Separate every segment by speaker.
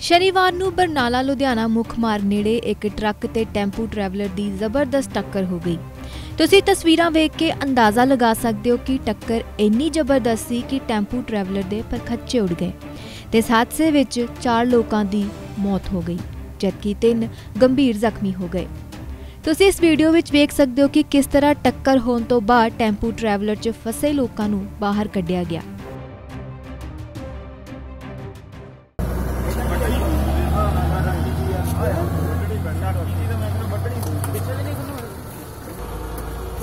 Speaker 1: ਸ਼ਨੀਵਾਰ ਨੂੰ ਬਰਨਾਲਾ, ਲੁਧਿਆਣਾ ਮੁੱਖ ਮਾਰਗ ਨੇੜੇ ਇੱਕ ਟਰੱਕ ਤੇ ਟੈਂਪੂ ਟਰੈਵਲਰ ਦੀ ਜ਼ਬਰਦਸਤ ਟੱਕਰ ਹੋ ਗਈ। ਤੁਸੀਂ ਤਸਵੀਰਾਂ ਵੇਖ ਕੇ ਅੰਦਾਜ਼ਾ ਲਗਾ ਸਕਦੇ ਹੋ ਕਿ ਟੱਕਰ ਇੰਨੀ ਜ਼ਬਰਦਸਤ ਸੀ ਕਿ ਟੈਂਪੂ ਟਰੈਵਲਰ ਦੇ ਪਰਖੱਚੇ ਉੱਡ ਗਏ। ਤੇ ਇਸ ਹਾਦਸੇ ਵਿੱਚ 4 ਲੋਕਾਂ ਦੀ ਮੌਤ ਹੋ ਗਈ, ਜਦਕਿ 3 ਗੰਭੀਰ ਜ਼ਖਮੀ ਹੋ ਗਏ। ਤੁਸੀਂ ਇਸ ਵੀਡੀਓ ਵਿੱਚ ਵੇਖ ਸਕਦੇ ਹੋ ਕਿ ਕਿਸ ਤਰ੍ਹਾਂ ਟੱਕਰ ਹੋਣ ਤੋਂ ਬਾਅਦ ਟੈਂਪੂ ਟਰੈਵਲਰ 'ਚ ਫਸੇ ਲੋਕਾਂ ਨੂੰ ਬਾਹਰ ਕੱਢਿਆ ਗਿਆ।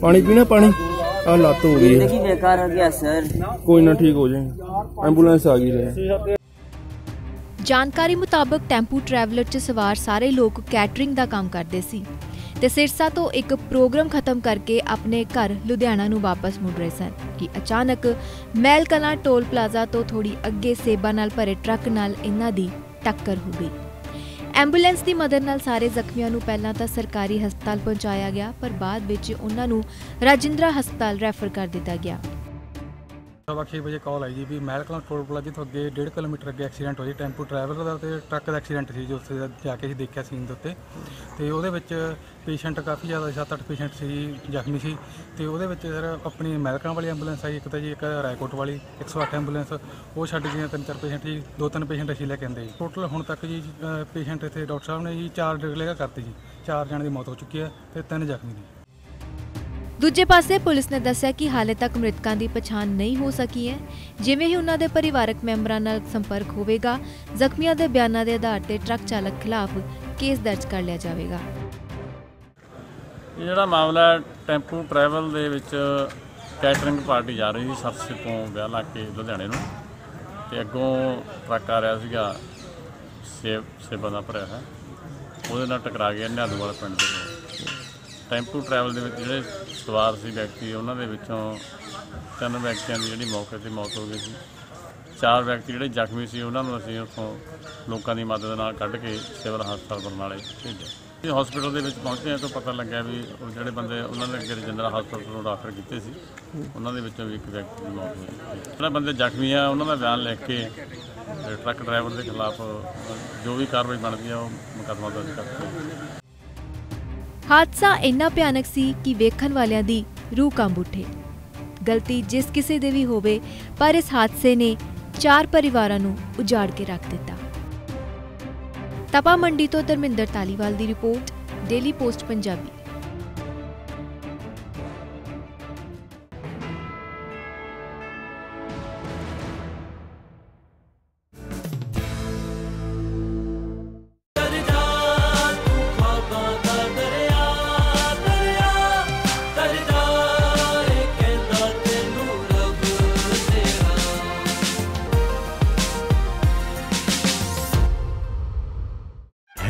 Speaker 2: ਪਾਣੀ ਪੀਣਾ ਪਾਣੀ ਆ ਲੱਤ ਹੋ ਗਈ ਹੈ।
Speaker 3: जिंदगी बेकार हो गया सर
Speaker 2: ਕੋਈ ਨਾ ਠੀਕ ਹੋ ਜਾਏ ਐਂਬੂਲੈਂਸ ਆ ਗਈ ਹੈ
Speaker 1: ਜਾਣਕਾਰੀ ਮੁਤਾਬਕ ਟੈਂਪੂ ਟਰੈਵਲਰ 'ਚ ਸਵਾਰ ਸਾਰੇ ਲੋਕ ਕੈਟਰਿੰਗ ਦਾ ਕੰਮ ਕਰਦੇ ਸੀ ਤੇ ਸਿਰਸਾ ਤੋਂ ਇੱਕ ਪ੍ਰੋਗਰਾਮ ਖਤਮ ਕਰਕੇ ਆਪਣੇ ਘਰ ਲੁਧਿਆਣਾ ਨੂੰ ਵਾਪਸ ਮੁੜ ਰਹੇ ਸਨ ਕਿ ਅਚਾਨਕ ਮਹਿਲ ਕਲਾਂ ਟੋਲ ਪਲਾਜ਼ਾ ਤੋਂ ਥੋੜੀ ਅੱਗੇ ਸੇਬਾਂ ਨਾਲ ਭਰੇ ਟਰੱਕ ਨਾਲ ਇਹਨਾਂ ਦੀ ਟੱਕਰ ਹੋ ਗਈ ਐਂਬੂਲੈਂਸ ਦੀ ਮਦਦ ਨਾਲ ਸਾਰੇ ਜ਼ਖਮੀਆਂ ਨੂੰ ਪਹਿਲਾਂ ਤਾਂ ਸਰਕਾਰੀ ਹਸਪਤਾਲ ਪਹੁੰਚਾਇਆ ਗਿਆ, ਪਰ ਬਾਅਦ ਵਿੱਚ ਉਹਨਾਂ ਨੂੰ ਰਾਜਿੰਦਰਾ ਹਸਪਤਾਲ ਰੈਫਰ ਕਰ ਦਿੱਤਾ ਗਿਆ।
Speaker 4: ਸਵਾ ਛੇ ਵਜੇ ਕਾਲ ਆਈ ਜੀ ਵੀ ਮਹਿਲ ਕਲਾਂ ਟੋਲ ਪਲਾਜ਼ੇ ਤੋਂ ਅੱਗੇ 1.5 ਕਿਲੋਮੀਟਰ ਅੱਗੇ ਐਕਸੀਡੈਂਟ ਹੋਇਆ ਟੈਂਪੂ ਟਰੈਵਲਰ ਦਾ ਤੇ ਟਰੱਕ ਦਾ ਐਕਸੀਡੈਂਟ ਸੀ ਜੋ, ਉੱਥੇ ਦਾ ਜਾ ਕੇ ਅਸੀਂ ਦੇਖਿਆ ਸੀਨ ਦੇ ਉੱਤੇ। ਤੇ ਉਹਦੇ ਵਿੱਚ ਪੇਸ਼ੈਂਟ ਕਾਫੀ ਜ਼ਿਆਦਾ 7-8 ਪੇਸ਼ੈਂਟ ਸੀ, ਜ਼ਖਮੀ ਸੀ। ਤੇ ਉਹਦੇ ਵਿੱਚ ਸਰ ਆਪਣੀ ਮਹਿਲਕਾਂ ਵਾਲੀ ਐਂਬੂਲੈਂਸ ਆਈ, ਇੱਕ ਤਾਂ ਜੀ ਇੱਕ ਰਾਏਕੋਟ ਵਾਲੀ 108 ਐਂਬੂਲੈਂਸ ਉਹ ਛੱਡ ਗਈਆਂ ਤਿੰਨ ਚਾਰ ਪੇਸ਼ੈਂਟ ਜੀ, ਦੋ ਤਿੰਨ ਪੇਸ਼ੈਂਟ ਅਸੀਂ ਲੈ ਕੇ ਆਂਦੇ ਜੀ। ਟੋਟਲ ਹੁਣ ਤੱਕ ਜੀ ਪੇਸ਼ੈਂਟ ਇੱਥੇ ਡਾਕਟਰ ਸਾਹਿਬ ਨੇ ਜੀ ਚਾਰ ਡਿਕਲੇਅਰ ਕਰਤੀ ਜੀ, ਚਾਰ ਜਣਿਆਂ ਦੀ ਮੌਤ ਹੋ ਚੁੱਕੀ ਹੈ ਤੇ ਤਿੰਨ ਜ਼ਖਮੀ ਨੇ
Speaker 1: ਦੂਜੇ ਪਾਸੇ ਪੁਲਿਸ ਨੇ ਦੱਸਿਆ ਕਿ ਹਾਲੇ ਤੱਕ ਮ੍ਰਿਤਕਾਂ ਦੀ ਪਛਾਣ ਨਹੀਂ ਹੋ ਸਕੀ ਹੈ। ਜਿਵੇਂ ਹੀ ਉਹਨਾਂ ਦੇ ਪਰਿਵਾਰਕ ਮੈਂਬਰਾਂ ਨਾਲ ਸੰਪਰਕ ਹੋਵੇਗਾ, ਜ਼ਖਮੀਆਂ ਦੇ ਬਿਆਨਾਂ ਦੇ ਆਧਾਰ ਤੇ ਟਰੱਕ ਚਾਲਕ ਖਿਲਾਫ ਕੇਸ ਦਰਜ ਕਰ ਲਿਆ ਜਾਵੇਗਾ।
Speaker 5: ਇਹ ਜਿਹੜਾ ਮਾਮਲਾ ਟੈਂਪੂ ਟਰੈਵਲ ਦੇ ਵਿੱਚ ਕੈਟਰਿੰਗ ਪਾਰਟੀ ਜਾ ਰਹੀ ਸੀ, ਸਰਸੇ ਤੋਂ ਵਿਆਹ ਲਾ ਕੇ ਲੁਧਿਆਣੇ ਨੂੰ। ਤੇ ਅੱਗੋਂ ਟਰੱਕ ਆ ਰਿਹਾ ਸੀਗਾ, ਸੇਬ ਸੇਬਾਂ ਦਾ ਭਰਿਆ ਹੈ ਉਹਦੇ ਨਾਲ ਟਕਰਾ ਗਿਆ ਨਿਹਾਲੂਵਾਲਾ ਪਿੰਡ ਦੇ ਕੋਲ ਟੈਂਪੂ ਟਰੈਵਲ ਦੇ ਵਿੱਚ ਜਿਹੜੇ ਸਵਾਰ ਸੀ ਵਿਅਕਤੀ, ਉਹਨਾਂ ਦੇ ਵਿੱਚੋਂ ਤਿੰਨ ਵਿਅਕਤੀਆਂ ਦੀ ਜਿਹੜੀ ਮੌਕੇ ਤੇ ਮੌਤ ਹੋ ਗਈ ਸੀ। ਚਾਰ ਵਿਅਕਤੀ ਜਿਹੜੇ ਜ਼ਖਮੀ ਸੀ, ਉਹਨਾਂ ਨੂੰ ਅਸੀਂ ਉੱਥੋਂ ਲੋਕਾਂ ਦੀ ਮਦਦ ਨਾਲ ਕੱਢ ਕੇ ਸਿਵਲ ਹਸਪਤਾਲ ਬਰਨਾਲੇ ਭੇਜਿਆ। ਇਹ ਹਸਪੀਟਲ ਦੇ ਵਿੱਚ ਪਹੁੰਚੇ ਤਾਂ ਪਤਾ ਲੱਗਿਆ ਵੀ ਉਹ ਜਿਹੜੇ ਬੰਦੇ, ਉਹਨਾਂ ਨੇ ਅੱਗੇ ਰਜਿੰਦਰਾ ਹਸਪਤਾਲ ਤੋਂ ਰੈਫਰ ਕੀਤੇ ਸੀ। ਉਹਨਾਂ ਦੇ ਵਿੱਚੋਂ ਵੀ ਇੱਕ ਵਿਅਕਤੀ ਦੀ ਮੌਤ ਹੋਈ। ਜਿਹੜੇ ਬੰਦੇ ਜ਼ਖਮੀ ਆ, ਉਹਨਾਂ ਦਾ ਬਿਆਨ ਲਿਖ ਕੇ ਟਰੱਕ ਡਰਾਈਵਰ ਦੇ ਖਿਲਾਫ ਜੋ ਵੀ ਕਾਰਵਾਈ ਬਣਦੀ ਆ, ਉਹ ਮੁਕੱਦਮਾ ਦਰਜ ਕਰਕੇ
Speaker 1: ਹਾਦਸਾ ਇੰਨਾ ਭਿਆਨਕ ਸੀ ਕਿ ਵੇਖਣ ਵਾਲਿਆਂ ਦੀ ਰੂਹ ਕੰਬ ਉੱਠੇ। ਗਲਤੀ ਜਿਸ ਕਿਸੇ ਦੇ ਵੀ ਹੋਵੇ, ਪਰ ਇਸ ਹਾਦਸੇ ਨੇ ਚਾਰ ਪਰਿਵਾਰਾਂ ਨੂੰ ਉਜਾੜ ਕੇ ਰੱਖ ਦਿੱਤਾ। ਤਪਾ ਮੰਡੀ ਤੋਂ ਧਰਮਿੰਦਰ ਤਾਲੀਵਾਲ ਦੀ report, daily post, Punjabi.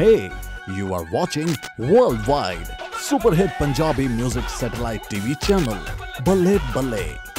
Speaker 6: Hey, you are watching Worldwide Super Hit Punjabi Music Satellite TV channel. Balle Balle.